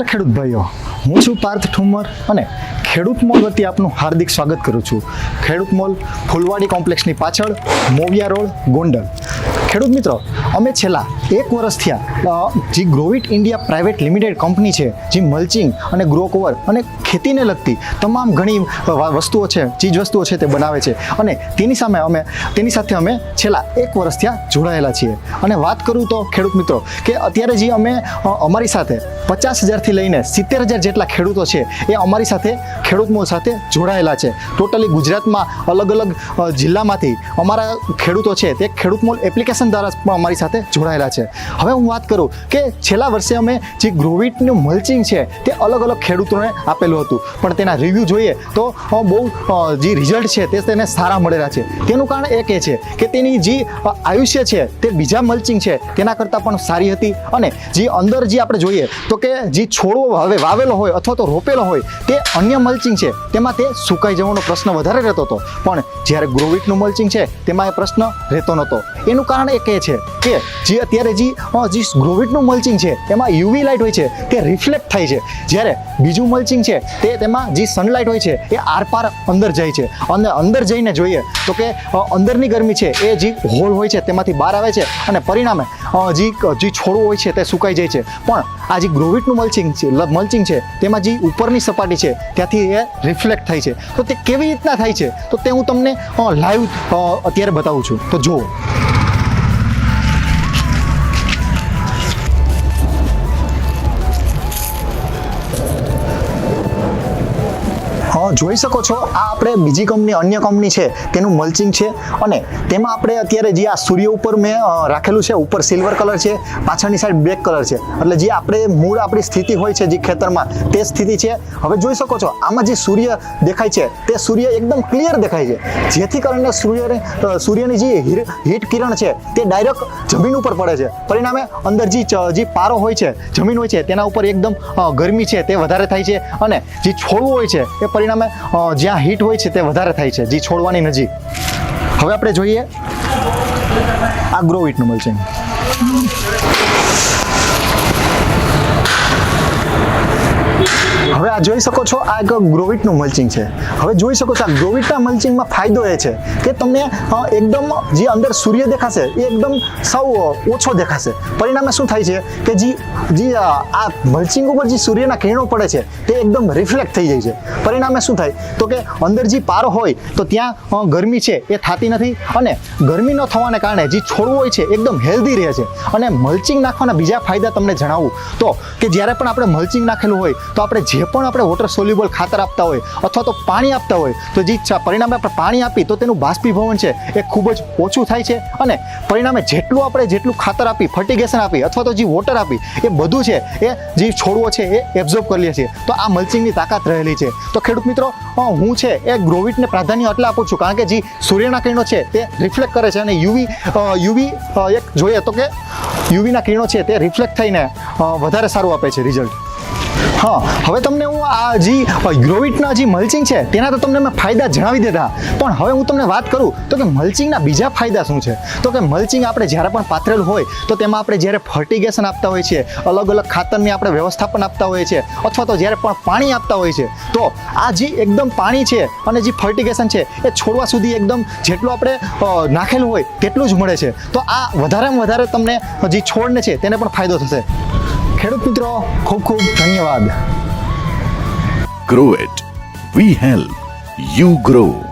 નમસ્કાર ખેડૂત ભાઈઓ. હું છું પાર્થ ઠુમર અને ખેડૂત મોલ વતી આપનું હાર્દિક સ્વાગત કરું છું. ખેડૂત મોલ ફૂલવાડી કોમ્પ્લેક્સની પાછળ મોવિયા રોડ, ગોંડલ. ખેડૂત મિત્રો, અમે છેલ્લા એક વર્ષ થયા જે Growit India private limited company છે, જે મલ્ચિંગ અને ગ્રો કવર અને ખેતીને લગતી તમામ ઘણી વસ્તુઓ છે, ચીજ વસ્તુઓ છે તે બનાવે છે. અને તેની સામે અમે, તેની સાથે અમે છેલ્લા એક વર્ષ થયા જોડાયેલા છીએ. અને વાત કરું તો ખેડૂત મિત્રો, કે અત્યારે જે અમે અમારી સાથે પચાસ હજારથી લઈને સિત્તેર હજાર જેટલા ખેડૂતો છે એ અમારી સાથે ખેડૂત સાથે જોડાયેલા છે. ટોટલી ગુજરાતમાં અલગ અલગ જિલ્લામાંથી અમારા ખેડૂતો છે તે ખેડૂત મોલ એપ્લિકેશન દ્વારા પણ અમારી સાથે જોડાયેલા છે. હવે હું વાત કરું કે છેલ્લા વર્ષે અમે જે ગ્રોવિટનું મલ્ચિંગ છે તે અલગ અલગ ખેડૂતોને આપેલું હતું. પણ તેના રિવ્યૂ જોઈએ તો બહુ જે રિઝલ્ટ છે તે તેને સારા મળેલા છે. તેનું કારણ એક એ છે કે તેની જે આયુષ્ય છે તે બીજા મલ્ચિંગ છે તેના કરતાં પણ સારી હતી અને જે અંદર જે આપણે જોઈએ તો કે જે છોડવો હવે વાવેલો હોય અથવા તો રોપેલો હોય, તે અન્ય મલ્ચિંગ છે. તેમાં તે સુકાઈ જવાનો પ્રશ્ન વધારે રહેતો હતો. પણ જ્યારે ગ્રોવિટનું મલ્ચિંગ છે, તેમાં એ પ્રશ્ન રહેતો નહોતો. એનું કારણ એ કહે છે કે જે અત્યારે જે જે ગ્રોવિટનું મલ્ચિંગ છે એમાં યુવી લાઇટ હોય છે, તે રિફ્લેક્ટ થાય છે. જ્યારે બીજું મલ્ચિંગ છે, તે તેમાં જે સનલાઇટ હોય છે, એ આરપાર અંદર જાય છે. અને અંદર જઈને જોઈએ તો કે અંદરની ગરમી છે, એ જે હોલ હોય છે, તેમાંથી બહાર આવે છે અને પરિણામે જે જે છોડવું હોય છે, તે સુકાઈ જાય છે. પણ આ જે ગ્રોવિટનું મલ્ચિંગ છે મલ્ચિંગ છે, તેમાં જે ઉપરની સપાટી છે, ત્યાંથી એ રિફ્લેક્ટ થાય છે. તો તે કેવી રીતના થાય છે? તો તે હું તમને લાઈવ અત્યારે બતાવું છું. તો જુઓ. જોઈ શકો છો, આ આપણે બીજી કંપની, અન્ય કંપની છે, તેનું મલ્ચિંગ છે, અને તેમાં આપણે અત્યારે જે આ સૂર્ય ઉપર મેં રાખેલું છે, ઉપર સિલ્વર કલર છે, પાછળની સાઈડ બ્લેક કલર છે. એટલે જે આપણે મૂળ આપણી સ્થિતિ હોય છે જે ખેતરમાં, તે સ્થિતિ છે. હવે જોઈ શકો છો, આમાં જે સૂર્ય દેખાય છે, તે સૂર્ય એકદમ ક્લિયર દેખાય છે. જેથી કરીને સૂર્યને સૂર્યની જે હીટ કિરણ છે, તે ડાયરેક્ટ જમીન ઉપર પડે છે. પરિણામે અંદર જે જે પારો હોય છે, જમીન હોય છે, તેના ઉપર એકદમ ગરમી છે, તે વધારે થાય છે, અને જે છોડવું હોય છે એ પરિણામે અ, જ્યાં હીટ હોય છે તે વધારે થાય છે જે છોડવાની નજીક. હવે આપણે જોઈએ આ ગ્રોવિટનું મલ્ચિંગ જોઈ શકો છો, આ એક ગ્રોવિટનું મલ્ચિંગ છે. હવે જોઈ શકો છો, આ ગ્રોવિટના મલ્ચિંગમાં ફાયદો એ છે કે તમને એકદમ જે અંદર સૂર્ય દેખાશે, એ એકદમ સૌ ઓછો દેખાશે. પરિણામે શું થાય છે કે જે જે આ મલ્ચિંગ ઉપર જે સૂર્યના કિરણો પડે છે, તે એકદમ રિફ્લેક્ટ થઈ જાય છે. પરિણામે શું થાય? તો કે અંદર જે પારો હોય, તો ત્યાં ગરમી છે, એ થતી નથી અને ગરમી ન થવાને કારણે જે છોડવું હોય છે એકદમ હેલ્ધી રહે છે. અને મલ્ચિંગ નાખવાના બીજા ફાયદા તમને જણાવું. તો કે જ્યારે પણ આપણે મલ્ચિંગ નાખેલું હોય, તો આપણે જે પણ આપણે વોટર સોલ્યુબલ ખાતર આપતા હોય અથવા તો પાણી આપતા હોય, તો જે પરિણામે આપણે પાણી આપી, તો તેનું બાષ્પીભવન છે, એ ખૂબ જ ઓછું થાય છે. અને પરિણામે જેટલું આપણે જેટલું ખાતર આપી ફર્ટિગેશન આપી, અથવા તો જે વોટર આપી, એ બધું છે, એ જે છોડવો છે, એ એબ્ઝોર્બ કરી લે છે. તો આ મલ્ચિંગની તાકાત રહેલી છે. તો ખેડૂત મિત્રો હું છે, એ ગ્રોવિટને પ્રાધાન્ય એટલે આપું છું, કારણ કે જે સૂર્યના કિરણો છે, તે રિફ્લેક્ટ કરે છે. અને યુવી યુવી એક જોઈએ તો કે યુવીના કિરણો છે, તે રિફ્લેક્ટ થઈને વધારે સારું આપે છે રિઝલ્ટ હા, હવે તમને હું આ જે ગ્રોવિટના જે મલ્ચિંગ છે, તેના તો તમને મેં ફાયદા જણાવી દીધા. પણ હવે હું તમને વાત કરું, તો કે મલ્ચિંગના બીજા ફાયદા શું છે? તો કે મલ્ચિંગ આપણે જ્યારે પણ પાથરેલું હોય, તો તેમાં આપણે જ્યારે ફર્ટિગેશન આપતા હોઈએ છીએ અલગ અલગ ખાતરની આપણે વ્યવસ્થાપન આપતા હોઈએ છીએ, અથવા તો જ્યારે પણ પાણી આપતા હોઈએ છીએ, તો આ જે એકદમ પાણી છે અને જે ફર્ટિગેશન છે, એ છોડવા સુધી એકદમ જેટલું આપણે નાખેલું હોય, તેટલું જ મળે છે. તો આ વધારેમાં વધારે તમને જે છોડને છે, તેને પણ ફાયદો થશે. ખેડૂત મિત્રો ખૂબ ખૂબ ધન્યવાદ Grow it. We help. You grow.